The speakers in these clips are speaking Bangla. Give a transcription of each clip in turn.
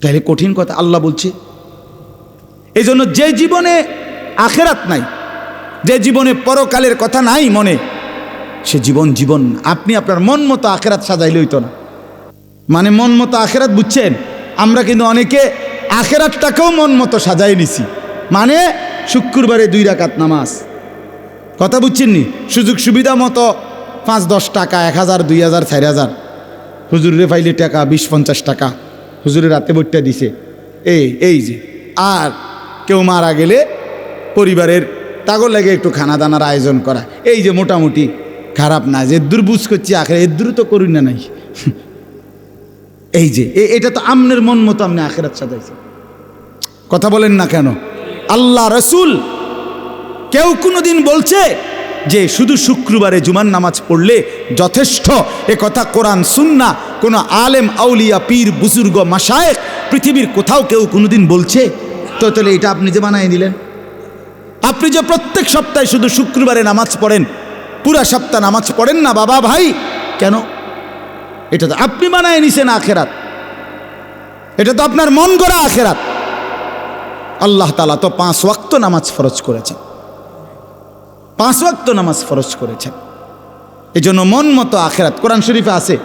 তাহলে কঠিন কথা আল্লাহ বলছে। এই জন্য যে জীবনে আখেরাত নাই, যে জীবনে পরকালের কথা নাই মনে, সে জীবন জীবন আপনি আপনার মন মতো আখেরাত সাজাইলে হইতো না। মানে মন মতো আখেরাত বুঝছেন? আমরা কিন্তু অনেকে আখেরাতটাকেও মন মতো সাজাই নিছি। মানে শুক্রবারে দুই রাকাত নামাজ। কথা বুঝছেন নি? সুযোগ সুবিধা মতো পাঁচ দশ টাকা, এক হাজার, দুই হাজার, চার হাজার। হুজুরে ফাইলে টাকা, বিশ পঞ্চাশ টাকা। হুজুরে রাতে বইটা দিছে। এই এই যে, আর কেউ মারা গেলে পরিবারের তাগর লাগে একটু খানা দানার আয়োজন করা। এই যে মোটামুটি খারাপ না, যে দূর বুঝ করছি আখের এদুর তো করুন না নাই। এই যে এটা তো আমনের মন মতো আপনি আখেরাত সাজাইছে কথা বলেন না কেন? আল্লাহ রসুল কেউ কোনো দিন বলছে যে শুধু শুক্রবারে জুমান নামাজ পড়লে যথেষ্ট। এ কথা কোরআন সুন্না কোনো আলেম, আউলিয়া, পীর, বুজুর্গ মাসায়েক পৃথিবীর কোথাও কেউ কোনোদিন বলছে? তো তাহলে এটা আপনি যে বানাই দিলেন। আপনি যে প্রত্যেক সপ্তাহে শুধু শুক্রবারে নামাজ পড়েন, পুরা সপ্তাহ নামাজ পড়েন না বাবা ভাই। কেন? এটা তো আপনি বানায় নিছেন আখেরাত। এটা তো আপনার মন গড়া আখেরাত। আল্লাহ তালা তো পাঁচ ওয়াক্ত নামাজ ফরজ করেছেন। পাঁচ ওয়াক্ত নামাজ ফরজ করেছেন। এই জন্য মন মতো আখেরাত, কোরআন শরীফে আছে,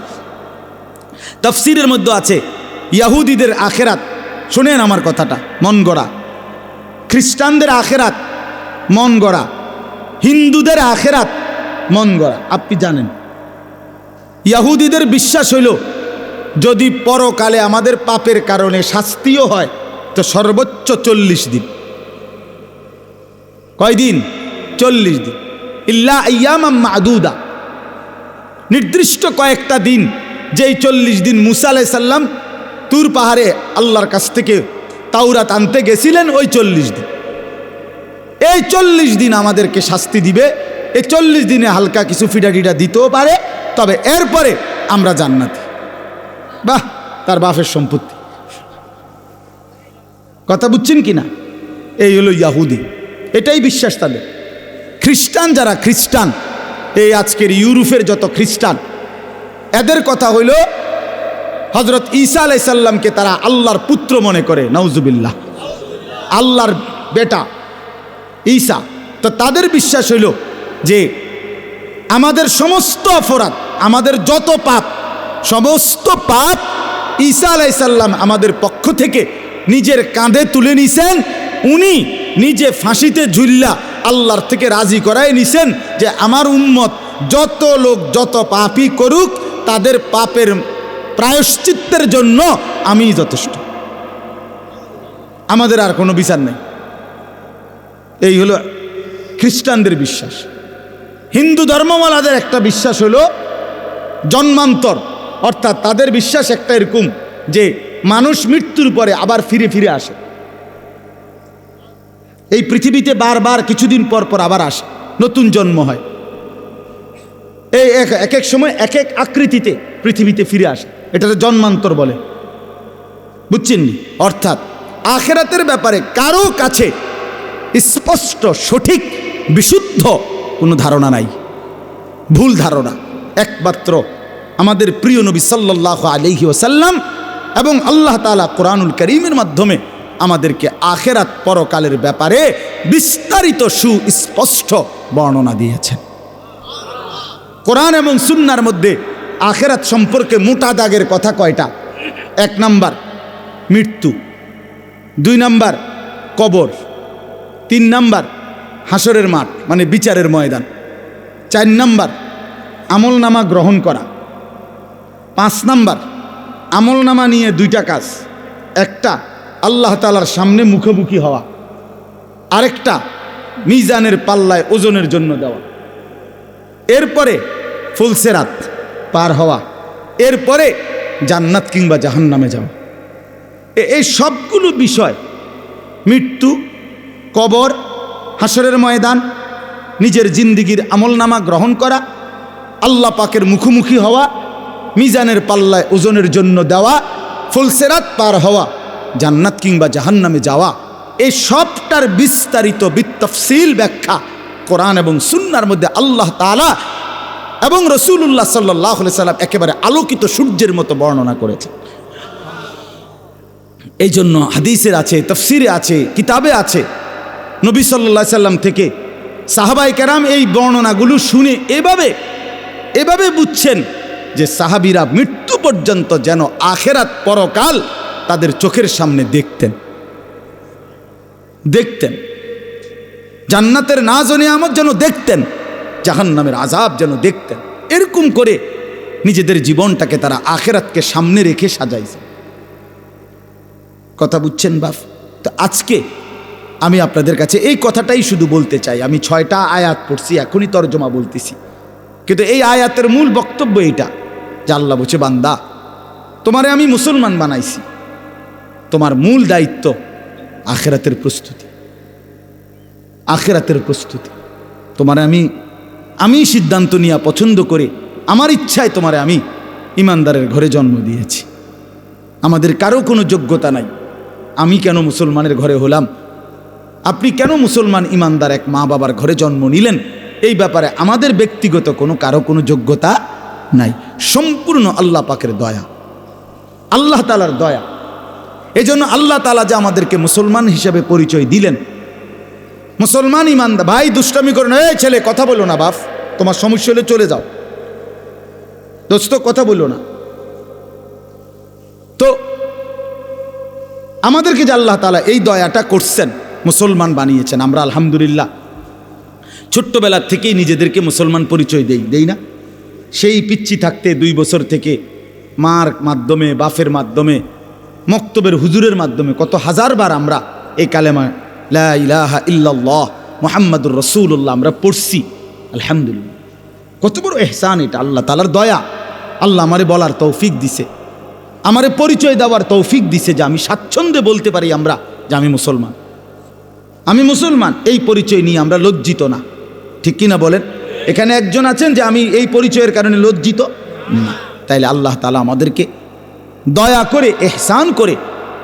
তফসিরের মধ্যে আছে, ইয়াহুদিদের আখেরাত, শোনেন আমার কথাটা, মন গড়া। খ্রিস্টানদের আখেরাত, মন গড়া। হিন্দুদের আখেরাত, মন গড়া। আপনি জানেন। ইয়াহুদিদের বিশ্বাস হইল, যদি পরকালে আমাদের পাপের কারণে শাস্তিও হয়, তো সর্বোচ্চ চল্লিশ দিন। কয়দিন? চল্লিশ দিন। ইল্লা ইয়ামাম মাদুদা। নির্দিষ্ট কয়েকটা দিন, যেই চল্লিশ দিন মুসা আলাই সাল্লাম তুর পাহাড়ে আল্লাহর কাছ থেকে তাওরাত আনতে গেছিলেন, ওই চল্লিশ দিন। এই চল্লিশ দিন আমাদেরকে শাস্তি দিবে। এই চল্লিশ দিনে হালকা কিছু ফিডাটিটা দিতেও পারে, তবে এরপরে আমরা জান্নাতি। বাহ, তার বাপের সম্পত্তি। কথা বুঝছেন কি না এই হলো ইয়াহুদি। এটাই বিশ্বাস তাদের। খ্রিস্টান যারা খ্রিস্টান, এই আজকের ইউরোপের যত খ্রিস্টান, এদের কথা হইল হজরত ঈসা আলাইসাল্লামকে তারা আল্লাহর পুত্র মনে করে নওজুবিল্লাহ আল্লাহর বেটা ঈসা। তো তাদের বিশ্বাস হইল যে আমাদের সমস্ত অপরাধ, আমাদের যত পাপ, সমস্ত পাপ ঈসা আলাইসাল্লাম আমাদের পক্ষ থেকে নিজের কাঁধে তুলে নিছেন, উনি নিজে ফাঁসিতে ঝুল্লা আল্লাহর থেকে রাজি করাই নিছেন যে আমার উম্মত যত লোক যত পাপই করুক, তাদের পাপের প্রায়শ্চিত্তের জন্য আমি যথেষ্ট। আমাদের আর কোনো বিচার নেই। এই হলো খ্রিস্টানদের বিশ্বাস। হিন্দু ধর্মমালাদের একটা বিশ্বাস হলো জন্মান্তর। অর্থাৎ তাদের বিশ্বাস একটা এরকম যে মানুষ মৃত্যুর পরে আবার ফিরে ফিরে আসে। এই পৃথিবীতে বারবার কিছুদিন পর পর আবার আসে, নতুন জন্ম হয়। এই এক এক সময় এক এক আকৃতিতে পৃথিবীতে ফিরে আসে, এটাকে জন্মান্তর বলে। বুঝছেন? অর্থাৎ আখেরাতের ব্যাপারে কারও কাছে স্পষ্ট, সঠিক, বিশুদ্ধ কোনো ধারণা নাই। ভুল ধারণা। একমাত্র আমাদের প্রিয় নবী সাল্লাহ আলহি ওসাল্লাম এবং আল্লাহ তালা কোরআনুল করিমের মাধ্যমে আমাদেরকে আখেরাত পরকালের ব্যাপারে বিস্তারিত সুস্পষ্ট বর্ণনা দিয়েছেন। কোরআন এবং সুন্নার মধ্যে আখেরাত সম্পর্কে মোটা দাগের কথা কয়টা? এক নাম্বার, মৃত্যু। দুই নাম্বার, কবর। তিন নাম্বার হাসরের মাঠ মানে বিচারের ময়দান। চার নাম্বার আমল নামা গ্রহণ করা। পাঁচ নাম্বার আমল নামা নিয়ে দুইটা কাজ। একটা আল্লাহ তালার সামনে মুখোমুখি হওয়া। আরেকটা মিজানের পাল্লায় ওজনের জন্য দেওয়া। এরপরে ফুলসেরাত পার হওয়া। এরপরে জান্নাত কিংবা জাহান্নামে যাওয়া। এই সবগুলো বিষয় মৃত্যু, কবর হাসরের ময়দান, নিজের জিন্দিগির আমলনামা গ্রহণ করা, আল্লাহ পাকের মুখোমুখি হওয়া, মিজানের পাল্লায় ওজনের জন্য দেওয়া ফুলসেরাত পার হওয়া। জান্নাত কিংবা জাহান্নামে যাওয়া, এই সবটার বিস্তারিত বিতফসিল ব্যাখ্যা কোরআন এবং সুন্নার মধ্যে আল্লাহ তালা এবং রসুল্লাহ সাল্লাহ সাল্লাম একেবারে আলোকিত সূর্যের মতো বর্ণনা করেছে এই জন্য হাদিসের আছে, তফসিরে আছে, কিতাবে আছে। নবী সাল্লা সাল্লাম থেকে সাহাবাই কেরাম এই বর্ণনাগুলো শুনে এভাবে এভাবে বুঝছেন যে সাহাবিরা মৃত্যু পর্যন্ত যেন আখেরাত পরকাল তাদের চোখের সামনে দেখতেন। দেখতেন। জান্নাতের নাজ ও নিয়ামত যেন দেখতেন, জাহান্নামের আজাব যেন দেখতেন। এরকম করে নিজেদের জীবনটাকে তারা আখেরাতকে সামনে রেখে সাজাইছে। কথা বুঝছেন বাপ? তো আজকে আমি আপনাদের কাছে এই কথাটাই শুধু বলতে চাই। আমি ছয়টা আয়াত পড়ছি, এখনই তর্জমা বলতেছি। কিন্তু এই আয়াতের মূল বক্তব্য এটা যে আল্লাহ বলছে, বান্দা, তোমারে আমি মুসলমান বানাইছি। তোমার মূল দায়িত্ব আখেরাতের প্রস্তুতি। আখেরাতের প্রস্তুতি। তোমার আমি আমি সিদ্ধান্ত নিয়ে পছন্দ করে, আমার ইচ্ছায় তোমারে আমি ইমানদারের ঘরে জন্ম দিয়েছি। আমাদের কারও কোনো যোগ্যতা নাই। আমি কেন মুসলমানের ঘরে হলাম? আপনি কেন মুসলমান ইমানদার এক মা বাবার ঘরে জন্ম নিলেন? এই ব্যাপারে আমাদের ব্যক্তিগত কোনো, কারও কোনো যোগ্যতা নাই। সম্পূর্ণ আল্লাহ পাকের দয়া। আল্লাহ তালার দয়া। এই জন্য আল্লাহ তালা যে আমাদেরকে মুসলমান হিসেবে পরিচয় দিলেন। মুসলমান ইমানদার, ভাই, দুষ্টামি করো না। এই ছেলে, কথা বলো না, বাপ। তোমার সমস্যা হলে চলে যাও। দোস্ত, কথা বলো না। তো, আমাদেরকে যে আল্লাহ তালা এই দয়াটা করছেন, মুসলমান বানিয়েছেন, আমরা আলহামদুলিল্লাহ। ছোট্টবেলার থেকেই নিজেদেরকে মুসলমান পরিচয় দেই দেই না? সেই পিচ্ছি থাকতে দুই বছর থেকে মার মাধ্যমে বাফের মাধ্যমে মক্তবের হুজুরের মাধ্যমে কত হাজারবার আমরা এই কালেমা লা ইলাহা ইল্লাল্লাহ মোহাম্মদুর রসুল্লাহ আমরা পড়ছি। আলহামদুলিল্লাহ। কত বড় এহসান এটা, আল্লাহ তালার দয়া। আল্লাহ আমারে বলার তৌফিক দিছে। আমারে পরিচয় দেওয়ার তৌফিক দিছে যে আমি স্বাচ্ছন্দ্যে বলতে পারি আমরা যে আমি মুসলমান। আমি মুসলমান, এই পরিচয় নিয়ে আমরা লজ্জিত না। ঠিক কিনা বলেন? এখানে একজন আছেন যে আমি এই পরিচয়ের কারণে লজ্জিত না। তাইলে আল্লাহ তালা আমাদেরকে দয়া করে এহসান করে